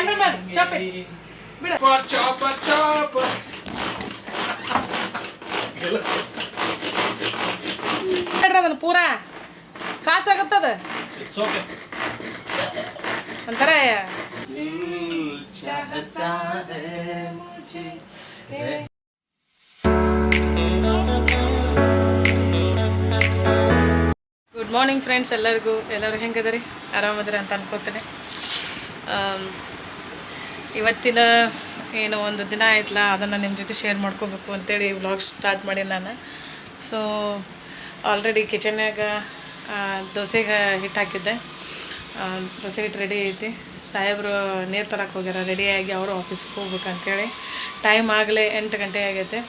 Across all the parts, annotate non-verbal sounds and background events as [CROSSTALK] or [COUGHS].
Cameraman chop ಬಿಡ. Chop chop ಅದನ್ನ ಪೂರಾ. ಸಾಸ್ ಆಗತ್ತದ ಅಂತಾರ ಗುಡ್ ಮಾರ್ನಿಂಗ್ ಫ್ರೆಂಡ್ಸ್ ಎಲ್ಲರಿಗೂ. ಎಲ್ಲರೂ ಹೆಂಗದ ರೀ ಆರಾಮದ್ರಿ ಅಂತ ಅನ್ಕೋತೀನಿ. ಇವತ್ತಿನ ಏನು ಒಂದು ದಿನ ಆಯ್ತಲ್ಲ, ಅದನ್ನು ನಿಮ್ಮ ಜೊತೆ ಶೇರ್ ಮಾಡ್ಕೋಬೇಕು ಅಂತೇಳಿ ವ್ಲಾಗ್ ಸ್ಟಾರ್ಟ್ ಮಾಡಿ ನಾನು. ಸೊ ಆಲ್ರೆಡಿ ಕಿಚನ್ಯಾಗ ದೋಸೆಗೆ ಹಿಟ್ಟು ಹಾಕಿದ್ದೆ. ದೋಸೆ ಹಿಟ್ಟು ರೆಡಿ ಐತಿ. ಸಾಹೇಬರು ನೀರು ತರಕ್ಕೆ ಹೋಗ್ಯಾರ ರೆಡಿಯಾಗಿ ಅವರು ಆಫೀಸ್ಗೆ ಹೋಗ್ಬೇಕಂತೇಳಿ ಟೈಮ್ ಆಗಲೇ ಎಂಟು ಗಂಟೆ ಆಗೈತೆ.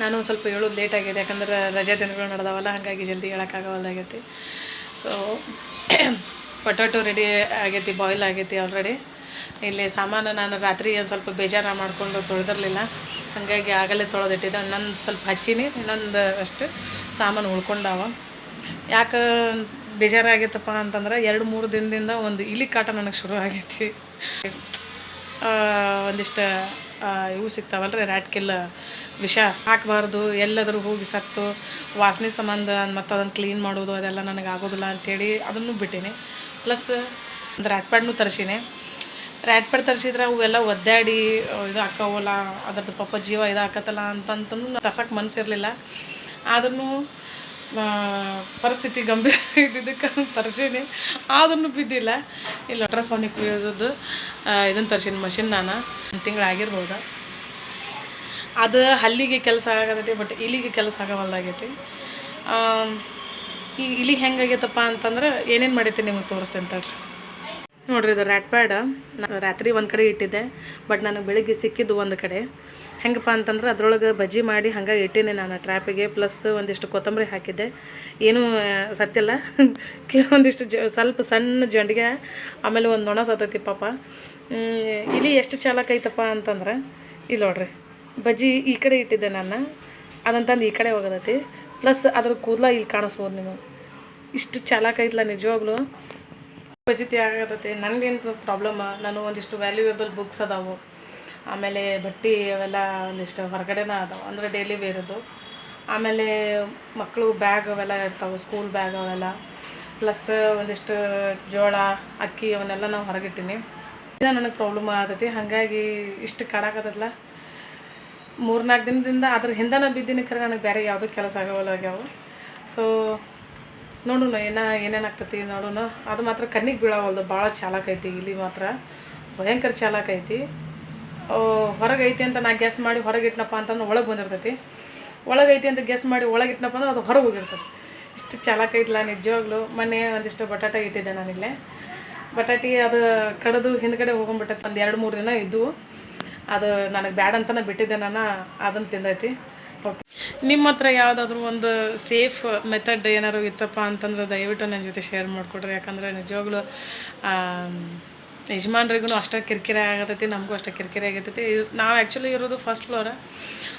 ನಾನು ಒಂದು ಸ್ವಲ್ಪ ಹೇಳೋದು ಲೇಟ್ ಆಗಿದೆ, ಯಾಕಂದ್ರೆ ರಜೆ ದಿನಗಳು ನಡೆದಾವಲ್ಲ, ಹಾಗಾಗಿ ಜಲ್ದಿ ಹೇಳೋಕ್ಕಾಗವಲ್ದಾಗೈತಿ ಸೊ ಪೊಟ್ಯಾಟೊ ರೆಡಿ ಆಗೈತಿ ಬಾಯ್ಲ್ [COUGHS] ಆಗೈತಿ ಆಲ್ರೆಡಿ ಇಲ್ಲಿ ಸಾಮಾನು ನಾನು ರಾತ್ರಿ ಒಂದು ಸ್ವಲ್ಪ ಬೇಜಾರು ಮಾಡಿಕೊಂಡು ತೊಳೆದಿರಲಿಲ್ಲ. ಹಾಗಾಗಿ ಆಗಲೇ ತೊಳೆದಿಟ್ಟಿದ್ದೆ. ನಂದು ಸ್ವಲ್ಪ ಹಚ್ಚೀನಿ, ಇನ್ನೊಂದು ಅಷ್ಟು ಸಾಮಾನು ಉಳ್ಕೊಂಡಾವ. ಯಾಕೆ ಬೇಜಾರಾಗಿತ್ತಪ್ಪ ಅಂತಂದ್ರೆ ಎರಡು ಮೂರು ದಿನದಿಂದ ಒಂದು ಇಲಿ ಕಾಟ ನನಗೆ ಶುರು ಆಗೈತಿ. ಒಂದಿಷ್ಟು ಇವು ಸಿಗ್ತಾವಲ್ರಿ ರ್ಯಾಟ್ ಕಿಲ್ಲ ವಿಷ ಹಾಕಬಾರ್ದು, ಎಲ್ಲಾದರೂ ಹೋಗಿ ಸತ್ತು, ವಾಸನೆ ಸಂಬಂಧ ಮತ್ತು ಅದನ್ನು ಕ್ಲೀನ್ ಮಾಡೋದು ಅದೆಲ್ಲ ನನಗೆ ಆಗೋದಿಲ್ಲ ಅಂಥೇಳಿ ಅದನ್ನು ಬಿಟ್ಟೀನಿ. ಪ್ಲಸ್ ಒಂದು ರ್ಯಾಟ್ ತರಿಸೀನಿ. ರ್ಯಾಟ್ ಪ್ಯಾಡ್ ತರಿಸಿದ್ರೆ ಅವೆಲ್ಲ ಒದ್ದಾಡಿ ಇದು ಹಾಕವಲ್ಲ, ಅದ್ರದ್ದು ಪಾಪ ಜೀವ ಇದು ಹಾಕತ್ತಲ್ಲ ಅಂತಂತೂ ತರ್ಸಕ್ಕೆ ಮನಸ್ಸಿರಲಿಲ್ಲ ಆದ್ರೂ ಪರಿಸ್ಥಿತಿ ಗಂಭೀರ [LAUGHS] ಇದ್ದಿದ್ದಕ್ಕೆ ತರ್ಸೀನಿ. ಆದ್ರೂ ಬಿದ್ದಿಲ್ಲ. ಇಲ್ಲಿ ಅಲ್ಟ್ರಾಸೋನಿಕ್ ಯೂಸದ್ದು ಇದನ್ನು ತರ್ಸೀನಿ ಮಷಿನ್ ನಾನು. ಒಂದು ತಿಂಗಳು ಆಗಿರ್ಬೋದು. ಅದು ಹಲ್ಲಿಗೆ ಕೆಲಸ ಆಗತೈತಿ ಬಟ್ ಇಲ್ಲಿಗೆ ಕೆಲಸ ಆಗವಲ್ದಾಗೈತಿ. ಈ ಇಲಿಗೆ ಹೆಂಗಾಗೈತಪ್ಪ ಅಂತಂದ್ರೆ ಏನೇನು ಮಾಡೈತಿ ನಿಮಗೆ ತೋರಿಸ್ತೇನೆ ತಡ್ರಿ. ನೋಡ್ರಿ, ಇದು ರ್ಯಾಟ್ ಪ್ಯಾಡ್ ರಾತ್ರಿ ಒಂದು ಕಡೆ ಇಟ್ಟಿದ್ದೆ ಬಟ್ ನನಗೆ ಬೆಳಿಗ್ಗೆ ಸಿಕ್ಕಿದ್ದು ಒಂದು ಕಡೆ. ಹೆಂಗಪ್ಪ ಅಂತಂದ್ರೆ ಅದ್ರೊಳಗೆ ಬಜ್ಜಿ ಮಾಡಿ ಹಂಗೆ ಇಟ್ಟೀನಿ ನಾನು ಟ್ರ್ಯಾಪಿಗೆ ಪ್ಲಸ್ ಒಂದಿಷ್ಟು ಕೊತ್ತಂಬರಿ ಹಾಕಿದ್ದೆ. ಏನೂ ಸತ್ಯಲ್ಲ [LAUGHS] ಕೆಲವೊಂದಿಷ್ಟು ಜ, ಸ್ವಲ್ಪ ಸಣ್ಣ ಜಂಡಿಗೆ, ಆಮೇಲೆ ಒಂದು ನೊಣ ಸತ್ತೈತಿ ಪಾಪ. ಇಲ್ಲಿ ಎಷ್ಟು ಚಾಲಕ ಐತಪ್ಪ ಅಂತಂದ್ರೆ, ಇಲ್ಲಿ ನೋಡ್ರಿ, ಬಜ್ಜಿ ಈ ಕಡೆ ಇಟ್ಟಿದ್ದೆ ನಾನು ಅದಂತಂದು ಈ ಕಡೆ ಹೋಗೋದೈತಿ. ಪ್ಲಸ್ ಅದ್ರ ಕೂದಲ ಇಲ್ಲಿ ಕಾಣಿಸ್ಬೋದು ನೀವು ಇಷ್ಟು ಚಾಲಕ ಐತಲ್ಲ ನಿಜವಾಗ್ಲೂ. ಫಜಿತಿ ಆಗತ್ತೆ ನನಗೇನು ಪ್ರಾಬ್ಲಮ್ ನಾನು ಒಂದಿಷ್ಟು ವ್ಯಾಲ್ಯೂಯೇಬಲ್ ಬುಕ್ಸ್ ಅದಾವು. ಆಮೇಲೆ ಬಟ್ಟೆ ಅವೆಲ್ಲ ಒಂದಿಷ್ಟು ಹೊರಗಡೆನ ಅದಾವೆ. ಅಂದರೆ ಡೈಲಿ ವೇರದು ಆಮೇಲೆ ಮಕ್ಕಳು ಬ್ಯಾಗ್ ಅವೆಲ್ಲ ಇರ್ತಾವೆ ಸ್ಕೂಲ್ ಬ್ಯಾಗ್ ಅವೆಲ್ಲ. ಪ್ಲಸ್ ಒಂದಿಷ್ಟು ಜೋಳ, ಅಕ್ಕಿ ಅವನ್ನೆಲ್ಲ ನಾವು ಹೊರಗಿಟ್ಟಿನಿ. ಇದು ನನಗೆ ಪ್ರಾಬ್ಲಮ್ ಆಗತೈತಿ. ಹಾಗಾಗಿ ಇಷ್ಟು ಕಾಡಾಕತ್ತಲ್ಲ ಮೂರ್ನಾಲ್ಕು ದಿನದಿಂದ ಅದ್ರ ಹಿಂದನ ಬಿದ್ದಿನ ಕರೆ ನನಗೆ ಬೇರೆ ಯಾವುದೂ ಕೆಲಸ ಆಗವಲ್ಲ ಆಗ್ಯಾವ. ಸೊ ನೋಡೋಣ ಏನ ಆಗ್ತೈತಿ ನೋಡೋಣ ಅದು ಮಾತ್ರ ಕಣ್ಣಿಗೆ ಬೀಳವಲ್ದು, ಭಾಳ ಚಾಲಕೈತಿ ಐತಿ ಇಲ್ಲಿ ಮಾತ್ರ. ಭಯಂಕರ ಚಾಲಕೈತಿ ಐತಿ. ಹೊರಗೆ ಐತಿ ಅಂತ ನಾ ಗ್ಯಾಸ್ ಮಾಡಿ ಹೊರಗೆ ಇಟ್ನಪ್ಪ ಅಂತಂದ್ರೆ ಒಳಗೆ ಬಂದಿರ್ತೈತಿ. ಒಳಗೈತಿ ಅಂತ ಗ್ಯಾಸ್ ಮಾಡಿ ಒಳಗೆ ಅಂದ್ರೆ ಅದು ಹೊರಗೆ ಹೋಗಿರ್ತದೆ ಇಷ್ಟು ಚಾಲಕ ಐತಿಲ್ಲ ನಿಜವಾಗ್ಲೂ. ಮೊನ್ನೆ ಒಂದಿಷ್ಟು ಬಟಾಟ ಇಟ್ಟಿದ್ದೆ ನಾನಿಲ್ಲೇ ಬಟಾಟಿ ಅದು ಕಡ್ದು ಹಿಂದ್ಗಡೆ ಹೋಗೊಂಬಿಟ್ಟೈತೆ, ಒಂದು ಎರಡು ಮೂರು ದಿನ ಇದ್ದು ಅದು ನನಗೆ ಬ್ಯಾಡ್ ಅಂತಲೇ ಬಿಟ್ಟಿದ್ದೆ ನಾನು, ಅದನ್ನು ತಿಂದೈತಿ. ನಿಮ್ಮ ಹತ್ರ ಯಾವುದಾದ್ರೂ ಒಂದು ಸೇಫ್ ಮೆಥಡ್ ಏನಾದ್ರು ಇತ್ತಪ್ಪ ಅಂತಂದ್ರೆ ದಯವಿಟ್ಟು ನನ್ನ ಜೊತೆ ಶೇರ್ ಮಾಡಿಕೊಡ್ರಿ ಯಾಕಂದರೆ ನಿಜವಾಗ್ಲೂ ಯಜಮಾನ್ರಿಗೂ ಅಷ್ಟೇ ಕಿರಿಕಿರಿ ಆಗತೈತಿ ನಮಗೂ ಅಷ್ಟೇ ಕಿರಿಕಿರಿ ಆಗತೈತಿ ನಾವು ಆ್ಯಕ್ಚುಲಿ ಇರೋದು ಫಸ್ಟ್ ಫ್ಲೋರ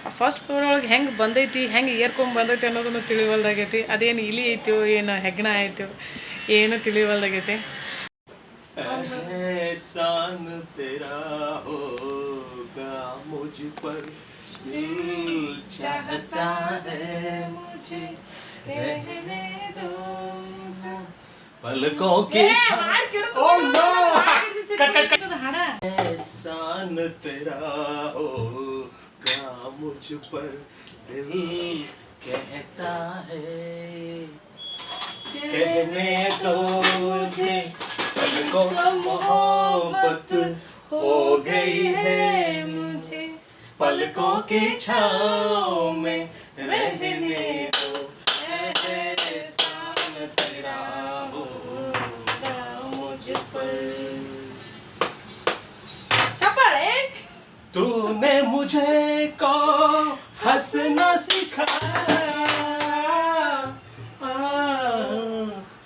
ಆ ಫಸ್ಟ್ ಫ್ಲೋರ್ ಒಳಗೆ ಹೆಂಗೆ ಬಂದೈತಿ ಹೆಂಗೆ ಏರ್ಕೊಂಡ್ ಬಂದೈತಿ ಅನ್ನೋದನ್ನು ತಿಳಿವಲ್ದಾಗೈತಿ ಅದೇನು ಇಲಿ ಐತೋ ಏನು ಹೆಗ್ಣ ಐತೋ ಏನು ತಿಳಿವಲ್ದಾಗೈತಿ एहसान तेरा होगा मुझ पर दिल चाहता है मुझे रहने दो पलकों की! Cut cut cut. एहसान तेरा होगा मुझ पर दिल कहता है। कहने दो मुझे पलकों मोहब्बत हो गई है। पलकों के छाओ में रहने दो। तूने मुझे को हंसना सिखाया।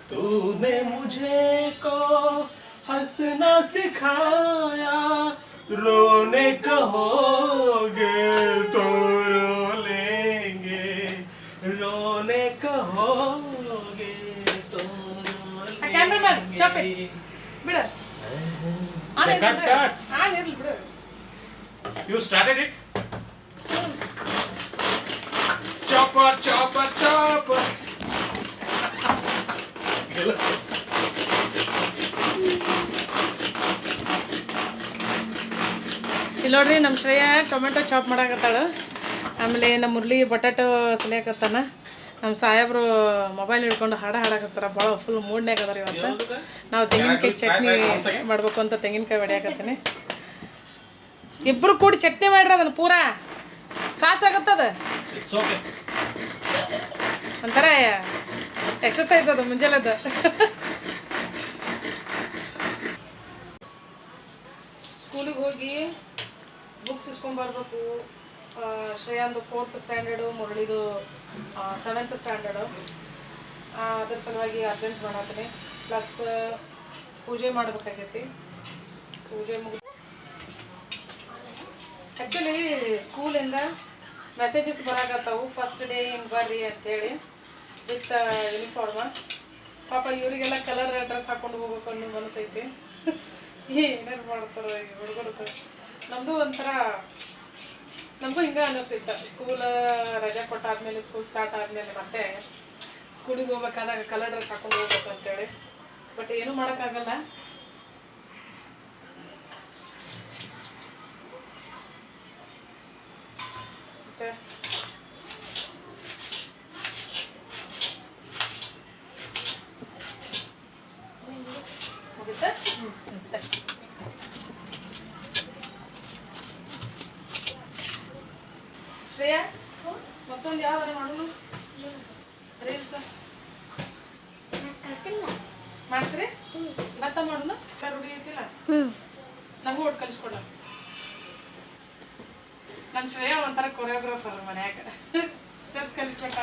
तूने मुझे को हंसना सिखाया। रोने कहोगे तो रो लेंगे रोने कहोगे तो रो ಕ್ಯಾಮ್ರಾಮನ್ ಚಾಪ್ ಇಟ್ लेंगे ಬಿಡ ಆನೆ cut, cut. ಹಾಂ ಇರ್ಲಿ ಬಿಡು You started it? Chopper, chopper, chopper. ನೋಡ್ರಿ ನಮ್ಮ ಶ್ರೇಯ ಟೊಮೆಟೊ ಚಾಪ್ ಮಾಡಾಕತ್ತಾಳು. ಆಮೇಲೆ ನಮ್ಮ ಮುರಳಿ ಬಟಾಟೊ ಸಲಿಯಾಕತ್ತಾನ. ನಮ್ಮ ಸಾಹೇಬ್ರು ಮೊಬೈಲ್ ಹಿಡ್ಕೊಂಡು ಹಾಡ ಹಾಡಾಕತ್ತಾರ. ಭಾಳ ಫುಲ್ ಮೂಡ್ನ್ಯಾಗ ಅದಾರ ಇವತ್ತು. ನಾವು ತೆಂಗಿನಕಾಯಿ ಚಟ್ನಿ ಮಾಡ್ಬೇಕು ಅಂತ ತೆಂಗಿನಕಾಯಿ ಹೊಡಿಯಾಕತ್ತೀನಿ ಇಬ್ಬರು ಕೂಡಿ ಚಟ್ನಿ ಮಾಡ್ರಿ ಅದನ್ನು ಪೂರಾ. ಸಾಸ್ ಆಗತ್ತದ. ಒಂಥರ ಎಕ್ಸಸೈಸ್ ಅದು ಮುಂಜಾನೆದ ಸ್ಕೂಲಿಗೆ ಹೋಗಿ ಬುಕ್ಸ್ ಇಸ್ಕೊಂಡ್ಬರ್ಬೇಕು ಶ್ರೇಯಾಂದು ಫೋರ್ತ್ ಸ್ಟ್ಯಾಂಡರ್ಡು ಮುರಳಿದು ಸೆವೆಂತ್ ಸ್ಟ್ಯಾಂಡರ್ಡು ಅದ್ರ ಸಲುವಾಗಿ ಅರ್ಜೆಂಟ್ ಮಾಡತ್ತೀನಿ. ಪ್ಲಸ್ ಪೂಜೆ ಮಾಡ್ಬೇಕಾಗೈತಿ. ಪೂಜೆ ಮುಗಿದ ಆ್ಯಕ್ಚುಲಿ ಸ್ಕೂಲಿಂದ ಮೆಸೇಜಸ್ ಬರಾಕತ್ತಾವು. ಫಸ್ಟ್ ಡೇ ಹಿಂಗೆ ಬರ್ರಿ ಅಂತೇಳಿ ವಿತ್ ಯೂನಿಫಾರ್ಮ ಪಾಪ ಇವರಿಗೆಲ್ಲ ಕಲರ್ ಡ್ರೆಸ್ ಹಾಕೊಂಡು ಹೋಗ್ಬೇಕು ಅನ್ನೋ ಮನಸ್ಸೈತಿ. [LAUGHS] ಏನೇನು ಮಾಡ್ತಾರೋ ಹುಡುಗರು. ನಮ್ಮದು ಒಂಥರ, ನಮಗೂ ಹಿಂಗೆ ಅನ್ನಿಸ್ತಿತ್ತು. ಸ್ಕೂಲ್ ರಜೆ ಕೊಟ್ಟಾದ್ಮೇಲೆ ಸ್ಕೂಲ್ ಸ್ಟಾರ್ಟ್ ಆದಮೇಲೆ ಮತ್ತೆ ಸ್ಕೂಲಿಗೆ ಹೋಗ್ಬೇಕಾದಾಗ ಕಲರ್ ಡ್ರೆಸ್ ಹಾಕೊಂಡು ಹೋಗ್ಬೇಕು ಅಂತೇಳಿ. ಬಟ್ ಏನು ಮಾಡೋಕ್ಕಾಗಲ್ಲ. ಮತ್ತೆ ಮುಗಿತಾ ಹ್ಞೂ ಸರಿ ಶ್ರೇಯಾ ಮತ್ತೊಂದು ಯಾವ್ದಾರ ಮಾಡೋಣ ರೀಲ್ಸ್ ಮಾಡ್ತೀರಿ ಭತ್ತ ಮಾಡೋಣ ರೂಢಿ ಐತಿಲ್ಲ ನಂಗೂ ಒಟ್ಟು ಕಲಿಸ್ಕೊಡ ನಮ್ಮ ಶ್ರೇಯಾ ಒಂಥರ ಕೊರಿಯೋಗ್ರಾಫರ್ ಮನ್ಯಾಗ. ಸ್ಟೆಪ್ಸ್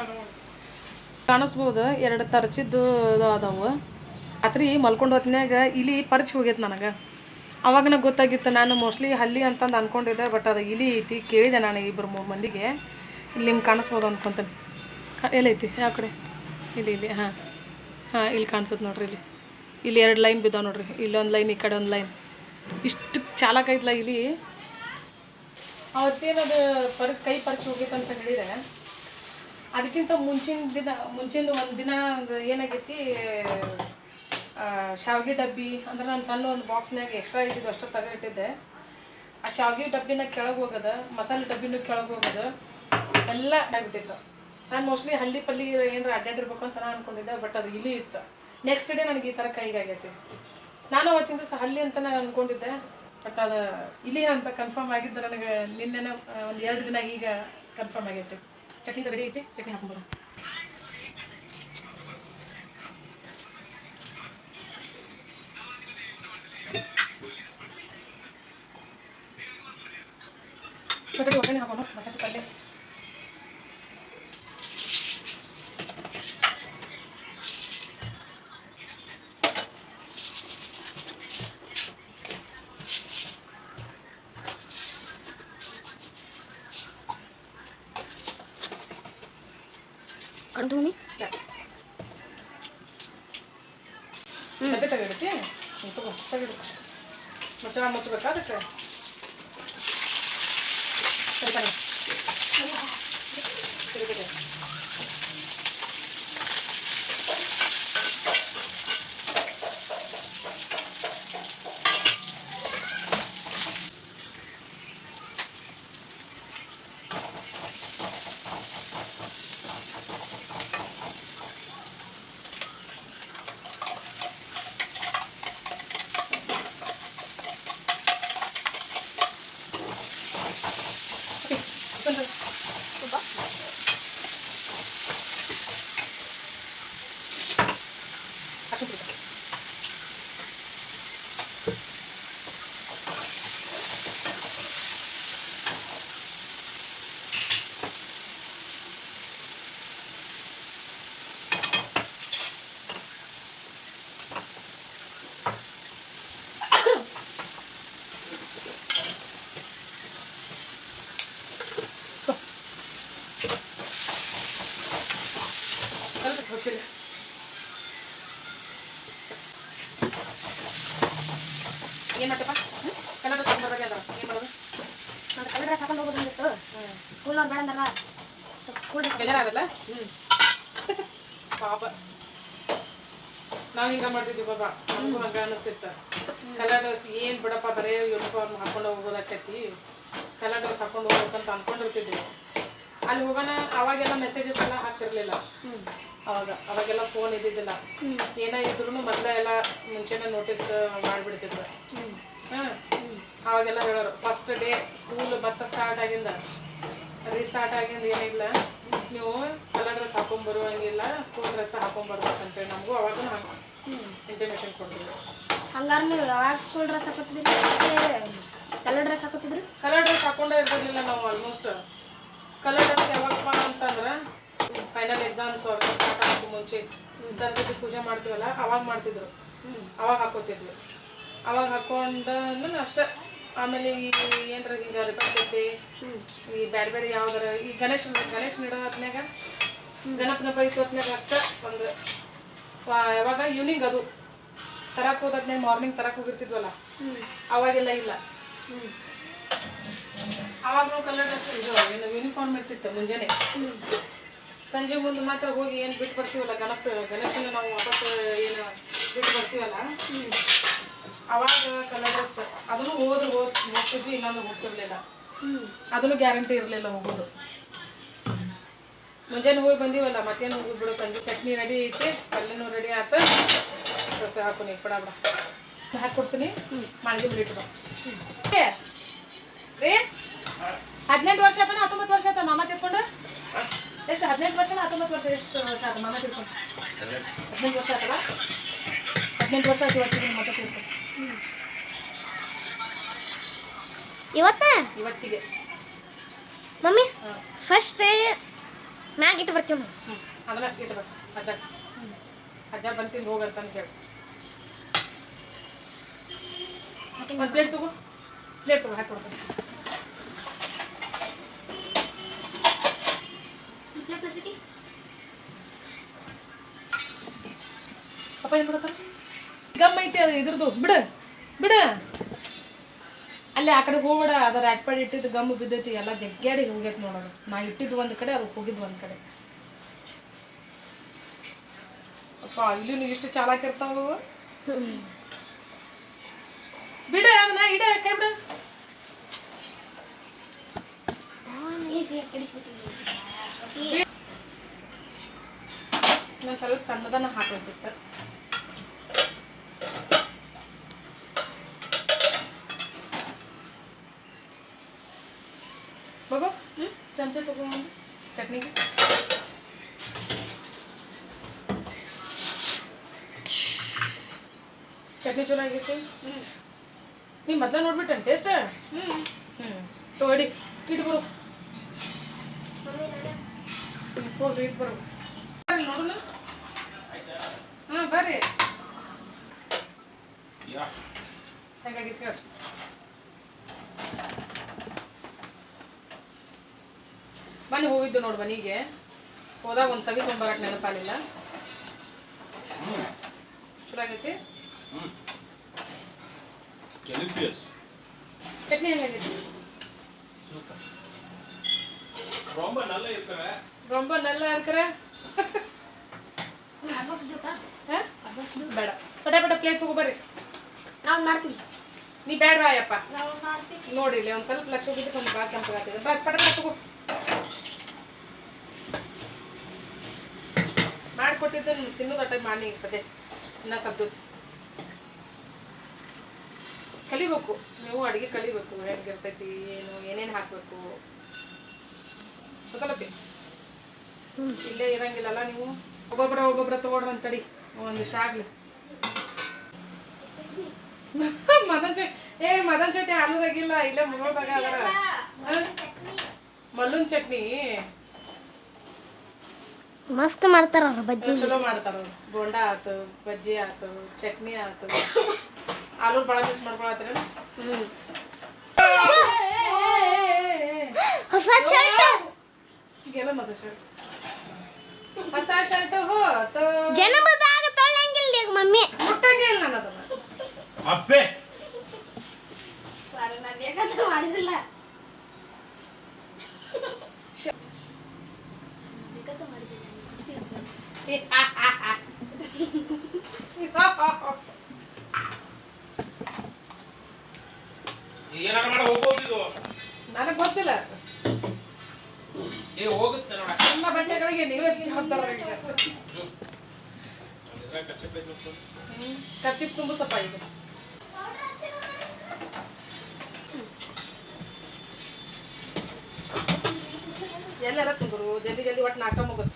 ನೋಡಿ. ಕಾಣಿಸ್ಬೋದು, ಎರಡು ತರಚಿದ್ದು ಅದಾವು ರಾತ್ರಿ ಮಲ್ಕೊಂಡು ಹೊತ್ತಿನಾಗ ಇಲಿ ಪರ್ಚ್ ಹೋಗೈತೆ ನನಗೆ. ಅವಾಗ ನಂಗೆ ಗೊತ್ತಾಗಿತ್ತು, ನಾನು ಮೋಸ್ಟ್ಲಿ ಹಲ್ಲಿ ಅಂತಂದು ಅನ್ಕೊಂಡಿದ್ದೆ ಬಟ್ ಅದು ಇಲಿ ಐತಿ ಕೇಳಿದೆ ನಾನು ಇಬ್ಬರು ಮೂರು ಮಂದಿಗೆ. ಇಲ್ಲಿ ಹಿಂಗೆ ಕಾಣಿಸ್ಬೋದು ಅನ್ಕೊಂತೀನಿ. ಎಲ್ಲೈತಿ? ಯಾವ ಕಡೆ? ಇಲ್ಲಿ ಇಲ್ಲಿ, ಹಾಂ. ಹಾಂ, ಇಲ್ಲಿ ಕಾಣಿಸುತ್ತೆ ನೋಡ್ರಿ ಇಲ್ಲಿ. ಇಲ್ಲಿ ಎರಡು ಲೈನ್ ಬಿದ್ದಾವೆ ನೋಡ್ರಿ. ಇಲ್ಲೊಂದು ಲೈನ್, ಈ ಕಡೆ ಒಂದು ಲೈನ್. ಇಷ್ಟು ಚಾಲಕೈತ್ಲ ಇಲ್ಲಿ ಅವತ್ತೇನದು ಪರ್, ಕೈ ಪರ್ಚ್ ಹೋಗೈತೆ ಅಂತ ಹೇಳಿದೆ. ಅದಕ್ಕಿಂತ ಮುಂಚಿನ ದಿನ ಮುಂಚಿನ ಒಂದು ದಿನ ಏನಾಗೈತಿ ಶಾವಿಗೆ ಡಬ್ಬಿ ಅಂದ್ರೆ ನಾನು ಸಣ್ಣ ಒಂದು ಬಾಕ್ಸ್ನಾಗ ಎಕ್ಸ್ಟ್ರಾ ಇದ್ದಿದ್ದು ಅಷ್ಟು ತೆಗೆದಿಟ್ಟಿದ್ದೆ. ಆ ಶಾವಿಗೆ ಡಬ್ಬಿನ ಕೆಳಗೆ ಹೋಗೋದ, ಮಸಾಲೆ ಡಬ್ಬಿನೂ ಕೆಳಗೆ ಹೋಗೋದು, ಎಲ್ಲ ಆಗಿಬಿಟ್ಟಿತ್ತು. ನಾನು ಮೋಸ್ಟ್ಲಿ ಹಲ್ಲಿ ಪಲ್ಲಿ ಏನಾರ ಅಡ್ಡಾಡಿರ್ಬೇಕು ಅಂತ ನಾನು ಅನ್ಕೊಂಡಿದ್ದೆ ಬಟ್ ಅದು ಇಲಿ ಇತ್ತು. ನೆಕ್ಸ್ಟ್ ಡೇ ನನಗೆ ಈ ಥರ ಕೈಗಾಗೈತಿ ನಾನು ಅವತ್ತಿನ ದಿವಸ ಹಲ್ಲಿ ಅಂತ ನಾನು ಅನ್ಕೊಂಡಿದ್ದೆ. ಬಟ್ ಅದು ಇಲಿ ಅಂತ ಕನ್ಫರ್ಮ್ ಆಗಿದ್ದು ನನಗೆ ನಿನ್ನೆನ ಒಂದು ಎರಡು ದಿನ ಈಗ ಕನ್ಫರ್ಮ್ ಆಗೈತೆ. ಚಟ್ನಿ ರೆಡಿ ಐತಿ? ಚಟ್ನಿ ಹಾಕೊಂಬೋಣ ಬಟಾಟೆ ಒಗ್ಗರಣೆ ಹಾಕೋಣ. ಬಟಾಟೆ ಪಲ್ಯ. ತಗೋ ತೆಗಿಡು ಮುಚ್ಚಳ ಮುಚ್ಚಬೇಕಾ ಅದಕ್ಕೆ ಸರಿ ತಗೋ. ಸರಿ ತಗೋ. ಓಕೆ ಬಂದು ಕನ್ನಡ ಸಂಬಂಧದಾಗ ಅದ ಏನು ಮಾಡೋದು ಮತ್ತೆ ಕಲರ್ ಡ್ರೆಸ್ ಹಾಕೊಂಡು ಹೋಗೋದಿತ್ತು ಸ್ಕೂಲ್ನವ್ರು ಬೇಡ ಅಂದಾರ ಸ್ವಲ್ಪ ಸ್ಕೂಲ್ ಡ್ರೆಸ್ ಬೇಜಾರಾಗಲ್ಲ ಹ್ಞೂ ಪಾಪ. ನಾವು ಹಿಂಗ ಮಾಡ್ತಿದ್ವಿ ಬಾಬಾ ನಮಗೂ ಹಂಗೆ ಅನಿಸ್ತಿತ್ತು. ಕಲರ್ ಡ್ರೆಸ್ ಏನು ಬಿಡಪ್ಪ, ಬರೇ ಯೂನಿಫಾರ್ಮ್ ಹಾಕೊಂಡು ಹೋಗೋದಾಕೈತಿ ಕಲರ್ ಡ್ರೆಸ್ ಹಾಕೊಂಡು ಹೋಗ್ಬೇಕಂತ ಅನ್ಕೊಂಡಿರ್ತಿದ್ವಿ. ಅಲ್ಲಿ ಹೋಗೋಣ, ಅವಾಗೆಲ್ಲ ಮೆಸೇಜಸ್ ಎಲ್ಲ ಹಾಕ್ತಿರ್ಲಿಲ್ಲ. ಅವಾಗ, ಅವಾಗೆಲ್ಲ ಫೋನ್ ಇದ್ದಿದ್ದಿಲ್ಲ. ಏನೇ ಇದ್ರು ಮೊದಲೇ ಎಲ್ಲ ಮುಂಚೆನೇ ನೋಟಿಸ್ ಮಾಡಿಬಿಡ್ತಿದ್ರು ಹಾಂ. ಅವಾಗೆಲ್ಲ ಹೇಳೋರು ಫಸ್ಟ್ ಡೇ ಸ್ಕೂಲ್ ಮತ್ತೆ ಸ್ಟಾರ್ಟ್ ಆಗಿಂದ. ರೀಸ್ಟಾರ್ಟ್ ಆಗಿಂದ ಏನಿಲ್ಲ. ನೀವು ಕಲರ್ ಡ್ರೆಸ್ ಹಾಕೊಂಡ್ ಬರುವಂಗಿಲ್ಲ ಸ್ಕೂಲ್ ಡ್ರೆಸ್ ಹಾಕೊಂಡ್ ಬರ್ಬೇಕಂತೇಳಿ ನಮಗೂ ಅವಾಗ ಇಂಟಿಮೇಷನ್ ಕೊಡ್ತೀವಿ. ಹಂಗಾರ ನೀವು ಯಾವಾಗ ಸ್ಕೂಲ್ ಡ್ರೆಸ್ ಹಾಕೋತಿದ್ರಿ ಕಲರ್ ಡ್ರೆಸ್ ಹಾಕೋತಿದ್ರಿ ಕಲರ್ ಡ್ರೆಸ್ ಹಾಕೊಂಡೇ ಇರ್ಬೋದಿಲ್ಲ ನಾವು ಆಲ್ಮೋಸ್ಟ್ ಕಲರ್ ಡ್ರೆಸ್ ಯಾವಾಗಪ್ಪ ಅಂತಂದ್ರೆ ಫೈನಲ್ ಎಕ್ಸಾಮ್ಸ್ ಸ್ಟಾರ್ಟ್ ಆಗೋಕ್ಕೆ ಮುಂಚೆ ಸರಸ್ವತಿ ಪೂಜೆ ಮಾಡ್ತೀವಲ್ಲ ಅವಾಗ ಮಾಡ್ತಿದ್ರು. ಅವಾಗ ಹಾಕೋತಿದ್ವಿ. ಅವಾಗ ಹಾಕೊಂಡ ಅಷ್ಟೇ. ಆಮೇಲೆ ಈ ಏನಾರ ರಿಪಬ್ಲಿಕ್ ಡೇ, ಈ ಬೇರೆ ಬೇರೆ ಯಾವ್ದಾರ, ಈ ಗಣೇಶ ಗಣೇಶ ಇಡೋ ಹೊತ್ನಾಗ ಗಣಪನ ಬೈಕ್ ಹೊತ್ನಾಗ ಅಷ್ಟೇ ಒಂದು ಯಾವಾಗ ಈವ್ನಿಂಗ್ ಅದು. ತರಕ್ಕೆ ಹೋದ್ನಾಗ ಮಾರ್ನಿಂಗ್ ತರಕ್ಕೆ ಹೋಗಿರ್ತಿದ್ವಲ್ಲ? ಅವಾಗೆಲ್ಲ ಇಲ್ಲ. ಅವಾಗ ಕಲರ್ ಡ್ರೆಸ್ ಇದು, ಏನು ಯೂನಿಫಾರ್ಮ್ ಇರ್ತಿತ್ತು ಮುಂಜಾನೆ. ಸಂಜೆ ಮುಂದೆ ಮಾತ್ರ ಹೋಗಿ ಏನು ಬಿಟ್ಟು ಬರ್ತೀವಲ್ಲ ಗಣಪ ಗಣೇಶನ ನಾವು ವಾಪಸ್ ಏನು ಬಿಟ್ಟು ಬರ್ತೀವಲ್ಲ ಅವಾಗ ಕಲರ್ಸ್ ಅದನ್ನು ಹೋದ್ರೆ ಹೋದ್ ಹೋಗ್ತಿದ್ವಿ ಇಲ್ಲಾಂದ್ರೆ ಹೋಗ್ತಿರ್ಲಿಲ್ಲ ಅದನ್ನು ಗ್ಯಾರಂಟಿ ಇರಲಿಲ್ಲ ಹೋಗೋದು. ಮುಂಜಾನೆ ಹೋಗಿ ಬಂದೀವಲ್ಲ ಮತ್ತೇನು ಹೋಗಿ ಬಿಡು ಸಂಜೆ ಚಟ್ನಿ ರೆಡಿ ಐತಿ ಪಲ್ಯನೂ ರೆಡಿ ಆತ. ರಸ ಹಾಕೊನಿ ಬಿಡ ಬಿಡ ಹಾಕ್ಕೊಡ್ತೀನಿ ಮಾಡಿಗೆ ಬಿಟ್ಟು ರೀ ಹದಿನೆಂಟು ವರ್ಷ ಆತನ ಹತ್ತೊಂಬತ್ತು ವರ್ಷ ಆತ ಮಾಮ ತಿರ್ಕೊಂಡು? ಎಷ್ಟು ಹದಿನೆಂಟು ವರ್ಷನ ಹತ್ತೊಂಬತ್ತು ವರ್ಷ ಎಷ್ಟು ವರ್ಷ ಆತ ಮಾಮ ತಿರ್ಕೊಂಡು? ಹದಿನೆಂಟು. ವರ್ಷ ಆತಲ್ಲ ಹದಿನೆಂಟು ವರ್ಷ ಆಯ್ತು ಮತ್ತೆ ತಿರ್ಕೊಂಡು. ಇವತ್ತ? ಇವತ್ತಿಗೆ. ಮಮ್ಮಿ ಫಸ್ಟ್ ಮ್ಯಾಗ ಇಟ್ಟು ಬರ್ತೀವಿ ಹ್ಞೂ ಅದನ್ನ ಇಟ್ಬೇಕು ಅಜ್ಜ. ಅಜ್ಜ ಬಂತಿಂದು ಹೋಗಂತ ಹೇಳಿ ಒಂದು ಪ್ಲೇಟ್ ತಗೋ. ಪ್ಲೇಟ್ ತಗೋ ಹಾಕೊಡ್ತೀನಿ ಅಪ್ಪ ಏನು ಬಿಡತ್ತಾರ ಗಮ್ ಐತಿ ಅದು ಇದ್ರದ್ದು. ಬಿಡು ಬಿಡು. ಅಲ್ಲಿ ಆ ಕಡೆ ಹೋಗ್ಬೇಡ ಅದು ರ್ಯಾಟ್ಪಾಡ್ ಇಟ್ಟಿದ್ದು ಗಮ್ ಬಿದ್ದೈತಿ ಎಲ್ಲ ಜಗ್ಗ್ಯಾಡಿ ಹೋಗೈತಿ ನೋಡೋದು. ನಾ ಇಟ್ಟಿದ್ದು ಒಂದು ಕಡೆ ಅದು ಹೋಗಿದ್ದು ಒಂದು ಕಡೆ. ಅಪ್ಪ ಇಲ್ಲೂ ಇಷ್ಟು ಚಾಲಾಕಿರ್ತಾವ. ಬಿಡ ಅದನ್ನ ಇಡ ಕೈ ಬಿಡ. ನಾನು ಸ್ವಲ್ಪ ಸಣ್ಣದನ್ನ ಹಾಕೋದಿತ್ತು ಮಗು ಚಮಚ ತಗೊಂಡು ಚಟ್ನಿಗೆ ಚಟ್ನಿ ಚಲೋ ಆಗೈತಿ ನೀ ಮೊದ್ಲ ನೋಡ್ಬಿಟ್ಟೆ ಟೇಸ್ಟ್ ಹ್ಞೂ ತಗೊಡಿ ಇಟ್ಟು ಬರು ಹೋಗ್ರಿ ಇಟ್ಟು ಬರು ಬರ್ರಿ ನೋಡೋಣ ಹಾಂ ಬರ್ರಿ Yeah. ಹೆಂಗಾಗಿತ್ತು ಹೇಳಿ ಬನ್ನಿ ಹೋಗಿದ್ದು ನೋಡಿ ಮನೆಗೆ ಹೋದಾಗ ಒಂದು ತವಿ ತೊಗೊಂಬರಕ್ಕೆ ನೆನಪಾಲಿಲ್ಲ ಚಲೋ ಆಗೈತಿ Mm. Delicious. ಚಟ್ನಿ ಹೆಂಗಾಗೈತಿ Super. ரொம்ப நல்லா இருக்கிற ರೊಂಬ ನೆಲ್ಲ ಇರ್ಕರ ಬೇಡ ಪಟ ಪಟ ಪ್ಲೇಟ್ ತಗೋಬರ್ರಿ ನಾವು ಮಾಡ್ತೀವಿ ನೀ ಬೇಡ ಬಾಯಪ್ಪ ನಾವು ಮಾಡ್ತೀವಿ ನೋಡಿ ಇಲ್ಲಿ ಒಂದು ಸ್ವಲ್ಪ ಲಕ್ಷ ಬಿಟ್ಟು ಒಂದು ಬಾತ್ ಕೆಂಪಾಗ್ತಿದೆ ಬಾ ಪಟ ಪಟ ತಗೋ ಮಾಡಿಕೊಟ್ಟಿದ್ದೆ ತಿನ್ನೋದು ಅಟ್ಟ ಮಾಡಿ ಈಗ ಸದ್ಯ ಇನ್ನ ಸ್ವಲ್ಪ ದಿವಸ. ಕಲಿಬೇಕು. ನೀವು ಅಡುಗೆ ಕಲಿಬೇಕು ಹೆಂಗಿರ್ತೈತಿ ಏನು, ಏನೇನು ಹಾಕಬೇಕು. ಗೊತ್ತಲ್ಲಪ್ಪಿ ಇಲ್ಲೇ ಇರಂಗಿಲ್ಲಲ್ಲ ನೀವು? ಒಬ್ಬೊಬ್ಬರ ಒಬ್ಬೊಬ್ಬರ ತಗೊಳ್ರಿ ಅಂತ ತಡಿ ಒಂದಿಷ್ಟು ಆಗ್ಲಿ. [LAUGHS] ಮದನ್ ಚಟ್ನಿ. ಏ, ಮದನ್ ಚಟ್ನಿ ಆಲೂರಾಗಿಲ್ಲ ಇಲ್ಲೇ ಮುಗೋದಾಗ ಮಲ್ಲುನ್ ಚಟ್ನಿ. ಮಸ್ತ್ ಮಾಡ್ತಾರ ಅವ್ರು ಬಜ್ಜಿ. ಚಲೋ ಮಾಡ್ತಾರ ಅವ್ರು. ಬೋಂಡ ಆತು ಬಜ್ಜಿ ಆತು ಚಟ್ನಿ ಆತು. ಆಲೂ ಭಾಳ ಮಿಸ್ ಮಾಡ್ಕೊಳತ್ರ ಹ್ಮ್ ಹೊಸ ಶರ್ಟ್ ಈಗೆಲ್ಲ ಮಸ ಶರ್ಟ್ ಹೊಸ ಶರ್ಟ್ ಹೋತು ಜನಪದಾಗ ತೊಳಂಗಿಲ್ಲ ಈಗ ಮಮ್ಮಿ. ಮುಟ್ಟಂಗೆ ಇಲ್ಲ ನಾನು ಅದನ್ನ ಅಪ್ಪೆ ಮಾಡಿದಿಲ್ಲ ಬೇಕಂತ ಮಾಡಿದಿಲ್ಲ ಏನಾರ ಮಾಡ ಹೋಗ್ಬೋದು ನನಗೆ ಗೊತ್ತಿಲ್ಲ. ಏ ಹೋಗುತ್ತೆ ನೋಡ. ನಿಮ್ಮ ಬಟ್ಟೆಗಳಿಗೆ ನೀವೇ ಹಾಕ್ತಾರ ಖರ್ಚಿಗೆ ತುಂಬ ಸ್ವಲ್ಪ ಇದೆ ಎಲ್ಲಾರ ತುಂಬ್ರು ಜಲ್ದಿ ಜಲ್ದಿ ಒಟ್ಟು ನಾಟಕ ಮುಗಿಸ್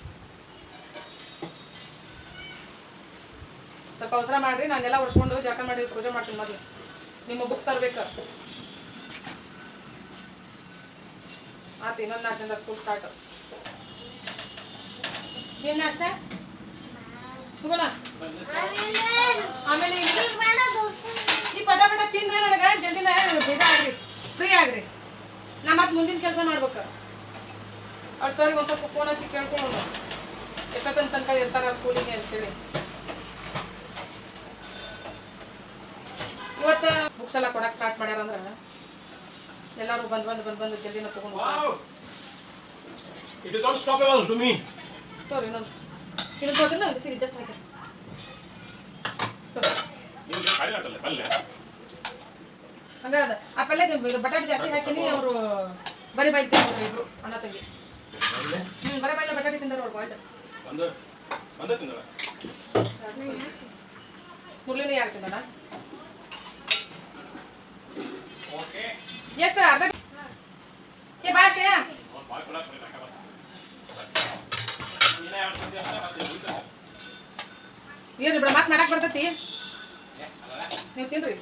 ಸ್ವಲ್ಪ ಅವಸರ ಮಾಡಿರಿ, ನಾನೆಲ್ಲ ಒಡ್ಸ್ಕೊಂಡು ಜಳಕ ಮಾಡಿ ಪೂಜೆ ಮಾಡ್ತೀನಿ ಮೊದಲು ನಿಮ್ಮ ಬುಕ್ಸ್ ತರಬೇಕು. ಆತು ಇನ್ನೊಂದು ನಾಲ್ಕು ದಿನ ಸ್ಕೂಲ್ ಸ್ಟಾರ್ಟ್ ಏನು ಅಷ್ಟೇ ಹೋಗೋಣ ಆಮೇಲೆ ಈ ಪಟ ಪಟ ತಿಂದ್ರೆ ನನಗೆ ಜಲ್ದಿನ ಇದಾಗ್ರಿ ಫ್ರೀ ಆಗ್ರಿ ನಾ ಮತ್ತೆ ಮುಂದಿನ ಕೆಲಸ ಮಾಡ್ಬೇಕು. ಅವ್ರು ಸರಿಗೆ ಒಂದು ಸ್ವಲ್ಪ ಫೋನ್ ಹಚ್ಚಿ ಕೇಳ್ಕೊಂಡು ಎಷ್ಟೊತ್ತನ ತನಕ ಇರ್ತಾರ ಸ್ಕೂಲಿಗೆ ಅಂತೇಳಿ ಇವತ್ತು ಬುಕ್ಸ್ ಎಲ್ಲ ಕೊಡಕ್ಕೆ ಸ್ಟಾರ್ಟ್ ಮಾಡ್ಯಾರ ಅಂದ್ರೆ ಎಲ್ಲರೂ ಬಂದು ಬಂದು ಬಂದು ಬಂದು ಜಲ್ದಿನ ತೊಗೊಂಡು ಸಿರಿ ಜಸ್ಟ್ ಹಾಕಿ ಪಲ್ಯ? ಹಂಗಾದ ಆ ಪಲ್ಯ ಇದು ಬಟಾಟೆ ಜಾಸ್ತಿ ಹಾಕಿನಿ ಅವರು ಬರೀ ಬಾಯಿ ತಿಂದ್ರು ಇಬ್ರು ಅಣ್ಣ ತಂಗಿ. ಹ್ಮ್ ಹ್ಞೂ ಬರೀ ಬಾಯಿಲ್ಲ ಬಟಾಟೆ ತಿಂದಾರ ಅವ್ರು ತಿಂದಳ? ಮುರ್ಲಿನ ಯಾರು ಓಕೆ ಎಷ್ಟು, ಅರ್ಧ? ಏ ಭಾಷೆ ಏನ್ರಿ ಮತ್ತೆ ಬಿಡ ಮಾತು ಮಾಡಕ್ಕೆ ಬರ್ತೈತಿ. ನೀವು ತಿನ್ರಿ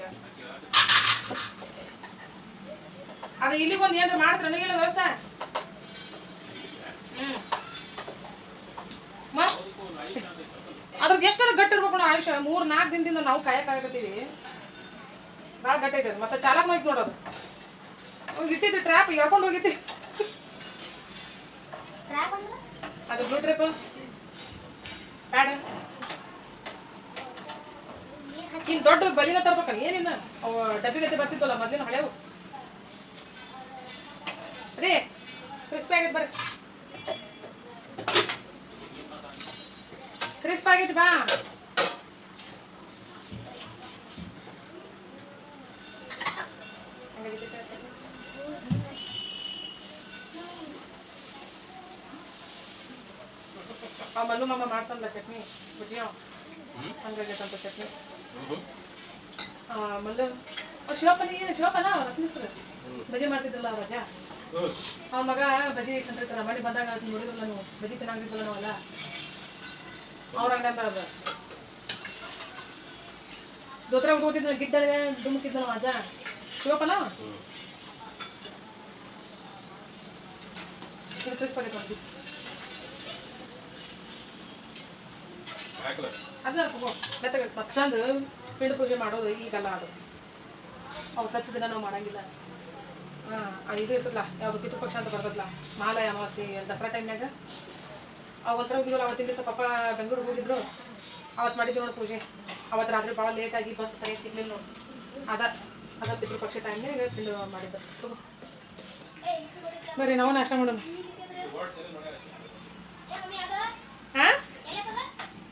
ಅದು ಇಲ್ಲಿಗೊಂದು ಏನಾರ ಮಾಡ್ತಾರೆ ನನಗೆಲ್ಲ ವ್ಯವಸ್ಥೆ? ಹ್ಞೂ ಅದ್ರದ್ದು ಎಷ್ಟರ ಗಟ್ಟಿರ್ಬೇಕು ನಾವು ಆಯುಷ್ಯ. ಮೂರು ನಾಲ್ಕು ದಿನದಿಂದ ನಾವು ಕಾಯಕಾಗತ್ತೀವಿ ಭಾಳ ಗಟ್ಟಿ ಐತೆ ಮತ್ತೆ ಚಾಲಕ್ ಮೈಕ್ ನೋಡೋದು. ಅವ್ನಿಗೆ ಇಟ್ಟಿದ್ದು ಟ್ರ್ಯಾಪ್ ಹೇಳ್ಕೊಂಡು ಹೋಗಿದ್ದೆ. ಟ್ರ್ಯಾಪ್ ಅದು ಬ್ಲೂ ಬೇಡ ಪ್ಯಾಡ್ ಇನ್ನು ದೊಡ್ಡ ಬಲಿನ ತರ್ಬೇಕಲ್ಲ ಏನಿನ್ನ? ಅವು ಡಬ್ಬಿ ಗತಿ ಬರ್ತಿದ್ವಲ್ಲ ಮೊದ್ಲಿನ ಹಳೆವು. ರೀ ಕ್ರಿಸ್ಪಿ ಆಗೈತೆ ಬರ್ರಿ. ಕ್ರಿಸ್ಪ್ ಆಗೈತೆ ಬಾ. ಆ ಮಲ್ಲು ಮಾಮ ಮಾಡ್ತಾನಲ್ಲ ಚಟ್ನಿ ಬುಜ್ಜಿ ಅವ. ಹಂಗಾಗೈತಂತ ಚಟ್ನಿ. ಆ, ಮಲ್ಲು. ಅವ್ರು ಶಿವಪ್ಪನ ಶಿವಪ್ಪನ ಅವ್ರ ಹೆಸರು. ಬಜಿ ಮಾಡ್ತಿದ್ರಲ್ಲ ಆ ರಜಾ ಗುಡ್ ಮಗ ಬಜಿ ಸಂತಿರ್ತಾರ ಮನೆ ಬಂದಾಗ ಅದನ್ನ ನೋಡಿದ್ರಲ್ಲ ನೀವು ಬಜಿ ತಿನ್ನಾಗಿದ್ರಲ್ಲ ನಾವಲ್ಲ ಅವ್ರ ಹಂಗಂತ ಅದ. ದೋತ್ರ ಹುಡುಗಿದ್ನ ಗಿಡ್ಡ ದುಮುಕಿದ್ನಲ್ಲ ಅಜ್ಜ. ಶಿವಪ್ಪನ? ಅವ? ಇದು ಕ್ರಿಸ್ಪ್ ಆಗೈತೆ ನೋಡಿ ಹಾಕಲ ಅದನ್ನ ತಗೋ ಮೆತ್ತಗೆ ಚಂದ ಪಿಂಡ ಪೂಜೆ ಮಾಡೋದು ಈಗಲ್ಲ ಅದು. ಅವು ಸತ್ತ ದಿನ ನಾವು ಮಾಡಂಗಿಲ್ಲ. ಹಾಂ ಇದು ಇರ್ತದಲ್ಲ ಯಾವುದು ಪಿತೃಪಕ್ಷ ಅಂತ ಬರ್ತದಲ್ಲ ಮಾಲಯ ಅಮಾವಾಸ್ಯೆ ದಸರಾ ಟೈಮ್ನಾಗ ಅವು ಒಂದ್ಸಲ ಹೋಗಿದ್ವಲ್ಲ ಅವತ್ತಿನ ದಿವಸ ಪಾಪ ಬೆಂಗಳೂರಿಗೆ ಹೋಗಿದ್ರು. ಅವತ್ತು ಮಾಡಿದ್ವಿ ನೋಡಿ ಪೂಜೆ. ಅವತ್ತು ರಾತ್ರಿ ಭಾಳ ಲೇಟಾಗಿ ಬಸ್ ಸರಿಯಾಗಿ ಸಿಗ್ಲಿಲ್ಲ ನೋಡಿ. ಅದ ಅದ ಪಿತೃಪಕ್ಷ ಟೈಮ್ನಾಗ ಪಿಂಡ ಮಾಡಿದ್ದು. ತಗೋ ಬರ್ರಿ ನಾವು ನಾಷ್ಟ ಮಾಡೋಣ. ಹಾಂ?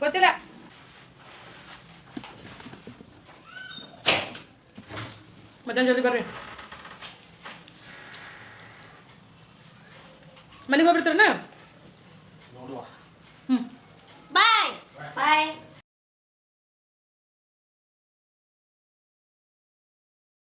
ಗೊತ್ತಿಲ್ಲ. ಮಧ್ಯಾಹ್ನ ಜಲ್ದಿ ಬರ್ರಿ. ಮನೆಗೆ ಹೋಗ್ಬಿಡ್ತಾರಣ್ಣ ಹ್ಞೂ ಬಾಯ್ ಬಾಯ್